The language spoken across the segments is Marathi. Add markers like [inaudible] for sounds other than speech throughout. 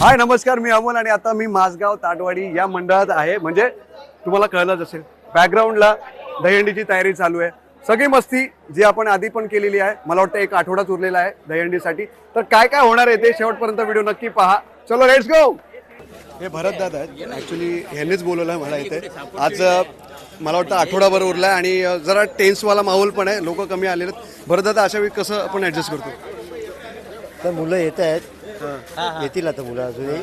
हाय नमस्कार मी अमोल आणि आता मी माझगाव ताटवाडी या मंडळात आहे. म्हणजे तुम्हाला कळलंच असेल बॅकग्राऊंडला दहीहंडीची तयारी चालू आहे. सगळी मस्ती जी आपण आधी पण केलेली आहे मला वाटतं एक आठवडाच उरलेला आहे दहीहंडीसाठी. तर काय काय होणार आहे ते शेवटपर्यंत व्हिडिओ नक्की पहा. चलो लेट्स गो हे भरत दादा आहेत. ऍक्च्युली ह्यांनीच बोलवलं आहे मला इथे. आज मला वाटतं आठवडाभर उरला आहे आणि जरा टेन्सवाला माहोल पण आहे. लोक कमी आलेले आहेत. भरत दादा अशा वेळी कसं आपण ऍडजस्ट करतो? तर मुलं येत आहेत. येतील आता मुलं अजूनही.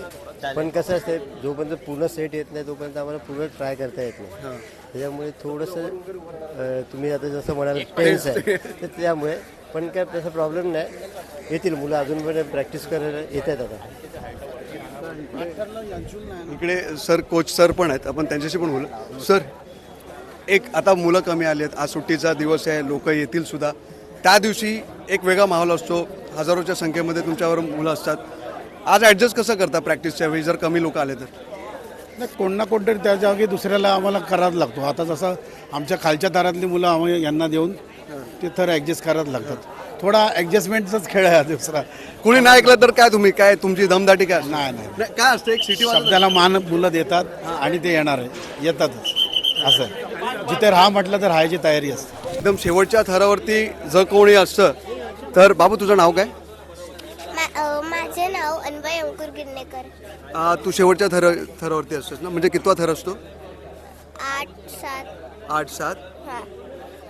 पण कसं असते जोपर्यंत पूर्ण सेट येत नाही तोपर्यंत आम्हाला पूर्ण ट्राय करता येत नाही. त्याच्यामुळे थोडंसं तुम्ही आता जसं म्हणाल टेन्स आहे. तर त्यामुळे पण काय तसा प्रॉब्लेम नाही. येतील मुलं अजून पण प्रॅक्टिस करायला येत आहेत आता. इकडे सर कोच सर पण आहेत. आपण त्यांच्याशी पण बोलू. सर एक आता मुलं कमी आली आहेत. आज सुट्टीचा दिवस आहे. लोक येतील सुद्धा. त्या दिवशी एक वेगळा माहोल असतो. हजारोच्या संख्येमध्ये तुमच्यावर मुलं असतात. आज ॲडजस्ट कसं करता प्रॅक्टिसच्या वेळी? जर कमी लोक आले तर. नाही कोण ना कोणतरी त्या जागी दुसऱ्याला आम्हाला करावाच लागतो. आता जसं आमच्या खालच्या दारातली मुलं आम्ही यांना देऊन ते तर ॲडजस्ट करावं लागतात. थोडा ॲडजस्टमेंटचाच खेळ आहे हा दुसरा. कुणी नाही ऐकलं तर काय तुम्ही? काय तुमची दमदाटी काय? नाही नाही. नाही, काय असतं? एक सिटी शब्दाला मान मुलं देतात आणि ते येणार आहे. येतातच असं. आहे. जिथे राहा म्हटलं तर राहायची तयारी असते. एकदम शेवटच्या थरावरती जर कोणी असतं तर बाबू तुझं नाव काय? माझे नाव अन्वय अंकुर गिरणेकर आ, तू शेवटच्या थर थरावरती असतोस ना? म्हणजे कितवा थर असतो? आठ सात. आठ सात? हा.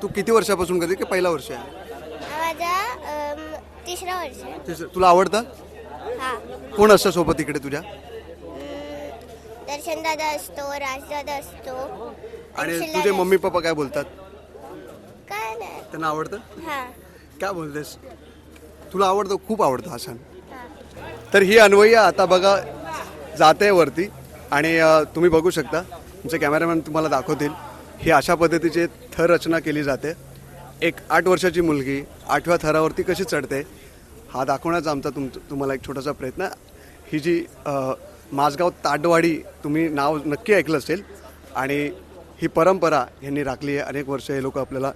तू किती वर्षापासून करते की पहिला वर्ष आहे? माझा अम, तिसरा वर्ष आहे. तुला आवडतं? हा. कोण असतं सोबत इकडे तुझ्या? दर्शन दादा असतो राजदादा असतो. आणि तुझे मम्मी पप्पा काय बोलतात. काय नाही. त्यांना आवडतं? हा. काय बोलतेस तुला आवडतं? खूप आवडतं हा सण तर ही अन्वय्य आता बघा जाते वरती. आणि अ, तुम्ही बघू शकता. तुमचे कॅमेरामॅन तुम्हाला दाखवतील. ही अशा पद्धतीची थर रचना केली जाते. एक आठ वर्षाची मुलगी आठव्या थरावरती कशी चढते हा दाखवण्याचा आमचा तुम तुम्हाला एक छोटासा प्रयत्न. ही जी अ, माझगाव ताटवाडी तुम्ही नाव नक्की ऐकलं असेल. आणि ही परंपरा यांनी राखली आहे. अनेक वर्ष हे लोक आपल्याला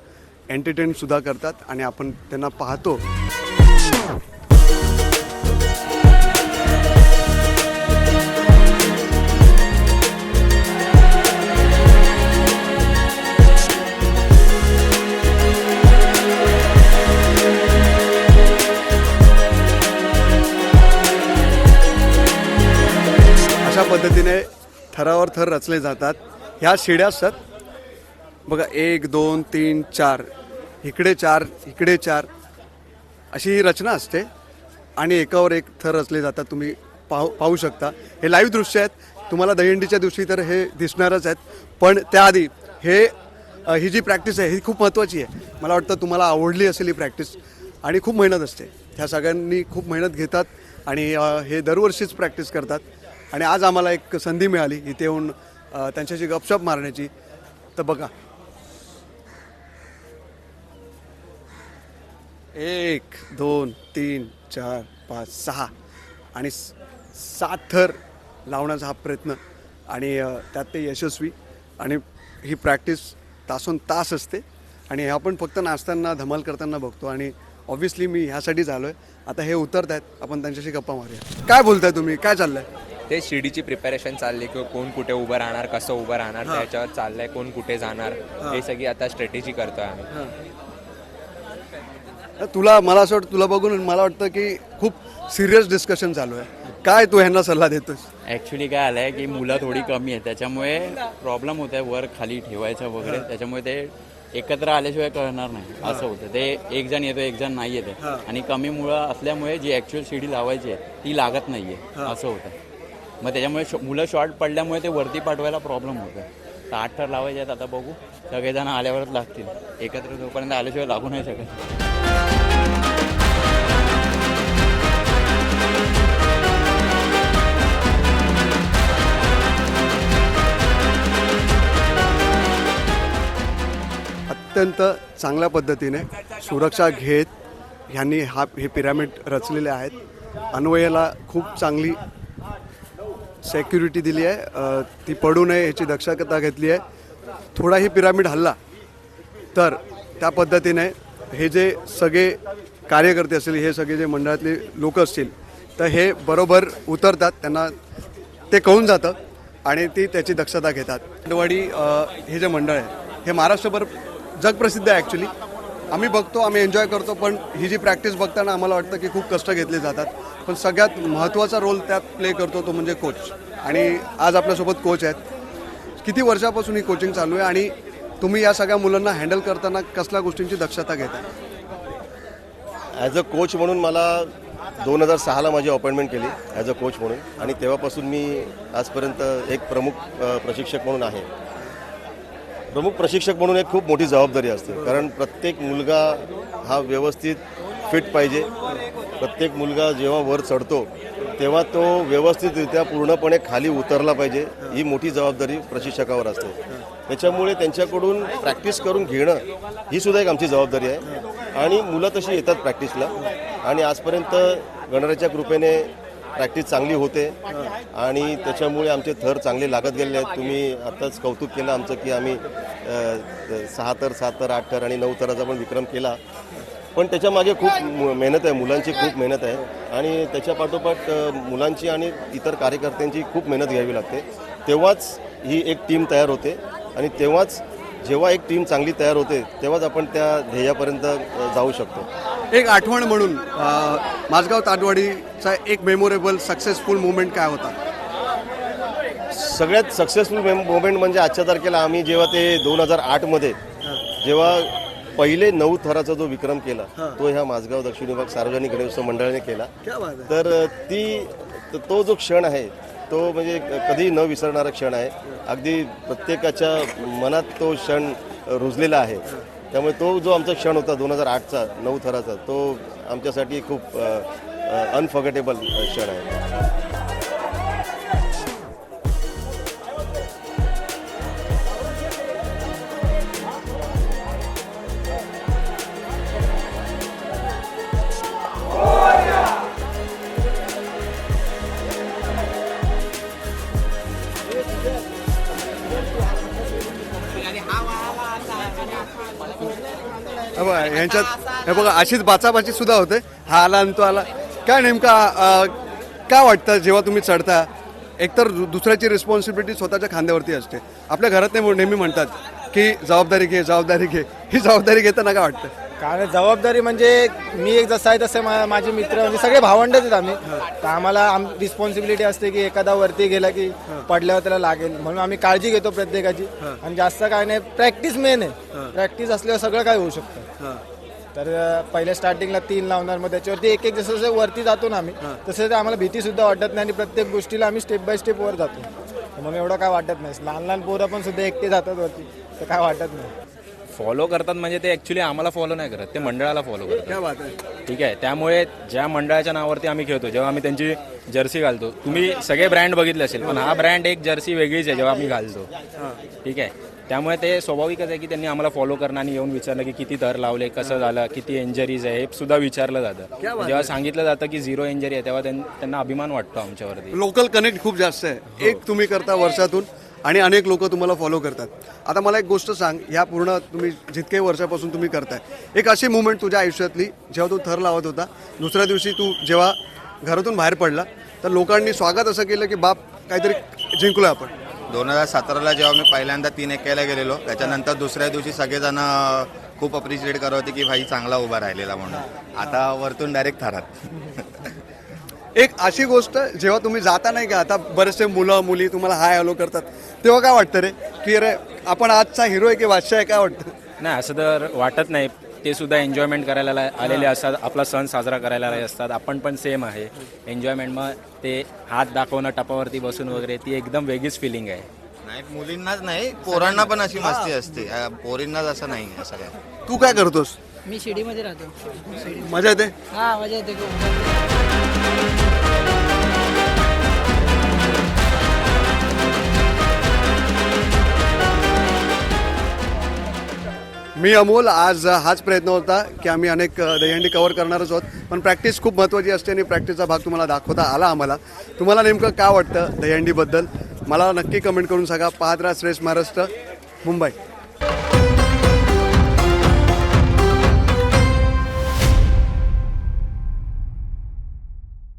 एंटरटेनसुद्धा करतात आणि आपण त्यांना पाहतो. अशा पद्धतीने थरावर थर रचले जातात. ह्या शिड्या असतात बघा एक दोन तीन चार. इकडे चार इकडे चार. अशी ही रचना असते. आणि एकावर एक थर रचले जातात तुम्ही पाहू पाहू शकता. हे लाईव्ह दृश्य आहेत. तुम्हाला दहीहंडीच्या दिवशी तर हे दिसणारच आहेत. पण त्याआधी हे ही जी प्रॅक्टिस आहे ही खूप महत्त्वाची आहे. मला वाटतं तुम्हाला आवडली असेल ही प्रॅक्टिस आणि खूप मेहनत असते. ह्या सगळ्यांनी खूप मेहनत घेतात. आणि हे दरवर्षीच प्रॅक्टिस करतात. आणि आज आम्हाला एक संधी मिळाली. इथे येऊन त्यांच्याशी गपशप मारण्याची. तर बघा एक दोन तीन चार पाच सहा. आणि सात थर लावण्याचा हा प्रयत्न. आणि त्यात ते यशस्वी आणि ही प्रॅक्टिस तासून तास असते. आणि हे आपण फक्त नाचताना धमाल करताना बघतो. आणि ऑब्व्हियसली मी ह्यासाठीच आलो आहे आता हे उतरत आहेत आपण त्यांच्याशी गप्पा मारूया. काय बोलताय तुम्ही? काय चाललंय? ते शिडीची प्रिपरेशन चालली की कोण कुठे उभं राहणार कसं उभं राहणार त्याच्यावर चाललंय कोण कुठे जाणार हे. सगळी आता स्ट्रॅटेजी करतोय आम्ही. तुला मला असं वाटतं तुला बघून मला वाटतं की खूप सिरियस डिस्कशन चालू आहे. काय तू ह्यांना सल्ला देतोस? ॲक्च्युली काय आलं आहे की मुलं थोडी कमी आहेत. त्याच्यामुळे प्रॉब्लेम होत आहे वर खाली ठेवायचं वगैरे. त्याच्यामुळे ते एकत्र आल्याशिवाय कळणार नाही. असं होतं. ते एक जण येतो एक जण नाही येते आणि कमी मुलं असल्यामुळे जी ॲक्च्युअल शिडी लावायची आहे ती लागत नाही आहे असं होतं. मग त्याच्यामुळे शॉ- मुलं शॉर्ट पडल्यामुळे ते वरती पाठवायला प्रॉब्लेम होतं तर आठ ठर लावायचे आहेत आता बघू. सगळेजण आल्यावरच लागतील. एकत्र जोपर्यंत आल्याशिवाय लागू नाही शकत. अत्यंत चांगल्या पद्धतीने सुरक्षा घेत ह्यांनी हा हे पिरामिड रचलेले आहेत. अन्वयाला खूप चांगली सेक्युरिटी दिली आहे. ती पडू नये याची दक्षता घेतली आहे. थोडाही पिरामिड हल्ला. तर त्या पद्धतीने हे जे सगळे कार्यकर्ते असतील हे सगळे जे मंडळातले लोक असतील तर हे बरोबर उतरतात. त्यांना ते कळून जातं आणि ती त्याची दक्षता घेतात. अंडवाडी हे जे मंडळ आहे हे महाराष्ट्रभर जगप्रसिद्ध आहे ॲक्च्युली आम्ही बघतो आम्ही एन्जॉय करतो पण ही जी प्रॅक्टिस बघताना आम्हाला वाटतं की खूप कष्ट घेतले जातात. पण सगळ्यात महत्त्वाचा रोल त्यात प्ले करतो तो म्हणजे कोच आणि आज आपल्यासोबत कोच आहेत. किती वर्षापासून ही कोचिंग चालू आहे आणि तुम्ही या सगळ्या मुलांना हँडल करताना कसल्या गोष्टींची दक्षता घेता? ॲज अ कोच म्हणून मला दोन हजार सहाला माझी अपॉइंटमेंट केली ॲज अ कोच म्हणून. आणि तेव्हापासून मी आजपर्यंत एक प्रमुख प्रशिक्षक म्हणून आहे. प्रमुख प्रशिक्षक म्हणून एक खूप मोठी जबाबदारी असते. कारण प्रत्येक मुलगा हा व्यवस्थित फिट पाहिजे. प्रत्येक मुलगा जेव्हा वर चढतो तेव्हा तो व्यवस्थितरित्या पूर्णपणे खाली उतरला पाहिजे. ही मोठी जबाबदारी प्रशिक्षकावर असते. त्याच्यामुळे त्यांच्याकडून प्रॅक्टिस करून घेणं ही सुद्धा एक आमची जबाबदारी आहे. आणि मुलं तशी येतात प्रॅक्टिसला आणि आजपर्यंत गणराच्या कृपेने प्रॅक्टिस चांगली होते. आणि त्याच्यामुळे आमचे थर चांगले लागत गेलेले आहेत. तुम्ही आताच कौतुक केलं आमचं की आम्ही सहा तर सात तर आठ तर आणि नऊ तराचा पण विक्रम केला. पण त्याच्यामागे खूप मेहनत आहे. मुलांची खूप मेहनत आहे. आणि त्याच्या पाठोपाठ मुलांची आणि इतर कार्यकर्त्यांची खूप मेहनत घ्यावी लागते. तेव्हाच ही एक टीम तयार होते. आणि तेव्हाच जेव्हा एक टीम चांगली तयार होते तेव्हाच आपण त्या ध्येयापर्यंत जाऊ शकतो. एक आठवण म्हणून माझगाव ताटवाडीचा एक मेमोरेबल सक्सेसफुल मुवमेंट काय होता? सगळ्यात सक्सेसफुल मोमेंट म्हणजे आजच्या तारखेला आम्ही जेव्हा ते दोन हजार आठमध्ये जेव्हा पहिले नऊ थराचा जो विक्रम केला तो ह्या माझगाव दक्षिण विभाग सार्वजनिक गणेशोत्सव मंडळाने केला. तर त- तो जो क्षण आहे तो म्हणजे कधी न विसरणारा क्षण आहे. अगदी प्रत्येकाच्या मनात तो क्षण रुजलेला आहे. त्यामुळे तो जो आमचा क्षण होता दोन हजार आठचा नऊ थराचा तो आमच्यासाठी खूप अनफॉर्गेटेबल क्षण आहे. यांच्यात हे बघा अशीच बाचाबाची सुद्धा होते. हा आला आणि तो आला. काय नेमका काय वाटतं जेव्हा तुम्ही चढता? एकतर दु- दुसऱ्याची रिस्पॉन्सिबिलिटी स्वतःच्या खांद्यावरती असते. आपल्या घरात नेहमी म्हणतात की जबाबदारी घे जबाबदारी घे. ही जबाबदारी घेताना काय वाटतं? कारण जबाबदारी म्हणजे मी एक जसा आहे तसे मा- माझे मित्र म्हणजे सगळे भावंडच आहेत आम्ही. तर आम्हाला रिस्पॉन्सिबिलिटी असते की एखादा वरती गेला की पडल्यावर त्याला लागेल. म्हणून आम्ही काळजी घेतो प्रत्येकाची. आणि जास्त काय नाही प्रॅक्टिस मेन आहे. प्रॅक्टिस असल्यावर सगळं काय होऊ शकतं. तर अं, पहिल्या स्टार्टिंगला तीन लावणार मग त्याच्यावरती एक एक जसं जसं वरती जातो ना आम्ही तसं ते आम्हाला भीती सुद्धा वाटत नाही आणि प्रत्येक गोष्टीला आम्ही स्टेप बाय स्टेप वर जातो. मग एवढं काय वाटत नाही. लहान लहान पोरं पण सुद्धा एकटे जातात वरती. तर काय वाटत नाही. फॉलो करतात म्हणजे ते ॲक्च्युली आम्हाला फॉलो नाही करत ते मंडळाला फॉलो करतात. काय बात आहे. ठीक आहे त्यामुळे ज्या मंडळाच्या नावावरती आम्ही खेळतो जेव्हा आम्ही त्यांची जर्सी घालतो तुम्ही सगळे ब्रँड बघितले असेल पण हा ब्रँड एक जर्सी वेगळीच आहे जेव्हा आम्ही घालतो. ठीक आहे त्यामुळे ते स्वाभाविकच आहे की त्यांनी आम्हाला फॉलो करणं आणि येऊन विचारलं की किती दर लावले कसं झालं किती इंजरीज आहे हे सुद्धा विचारलं जातं. जेव्हा सांगितलं जातं की झिरो इंजरी आहे तेव्हा त्यां- त्यांना अभिमान वाटतो आमच्यावरती. लोकल कनेक्ट खूप जास्त आहे. एक तुम्ही करता वर्षातून आणि अनेक लोक तुम्हाला फॉलो करतात. आता मला एक गोष्ट सांग ह्या पूर्ण तुम्ही जितके वर्षापासून तुम्ही करताय एक अशी मुवमेंट तुझ्या आयुष्यातली जेव्हा तू थर लावत होता दुसऱ्या दिवशी तू जेव्हा घरातून बाहेर पडला तर लोकांनी स्वागत असं केलं की बाप काहीतरी जिंकलो आपण. दोन हजार सतराला जेव्हा मी पहिल्यांदा तीन एकायला गेलेलो त्याच्यानंतर दुसऱ्या दिवशी सगळेजण खूप अप्रिशिएट करत होते की भाई चांगला उभा राहिलेला म्हणून. आता वरतून डायरेक्ट थरात. [laughs] एक अशी गोष्ट जेव्हा तुम्ही जाता नाही का आता बरेचसे मुलं मुली तुम्हाला हाय हॅलो करतात तेव्हा काय वाटतं रे? की अरे आपण आजचा हिरो आहे की बादशाह आहे काय वाटतं? नाही असं तर वाटत नाही. ते सुद्धा एन्जॉयमेंट करायला ला- आलेले असतात. आपला सण साजरा करायला आलेले असतात. आपण पण सेम आहे. एन्जॉयमेंट मग ते हात दाखवणं टपावरती बसून वगैरे ती एकदम वेगळीच फिलिंग आहे. नाही मुलींनाच नाही पोरांना पण अशी मस्ती असते. अं, पोरींनाच असं नाही असं काय तू काय करतोस? मी शिर्डीमध्ये राहतो. मजा येते? हा मजा येते खूप. मी अमोल आज हाच प्रयत्न होता की आम्ही अनेक दहीहंडी कव्हर करणारच आहोत. पण प्रॅक्टिस खूप महत्त्वाची असते आणि प्रॅक्टिसचा भाग तुम्हाला दाखवता आला आम्हाला. तुम्हाला नेमकं का वाटतं दहीहंडीबद्दल मला नक्की कमेंट करून सांगा. पाहत राहा श्रेष्ठ महाराष्ट्र मुंबई.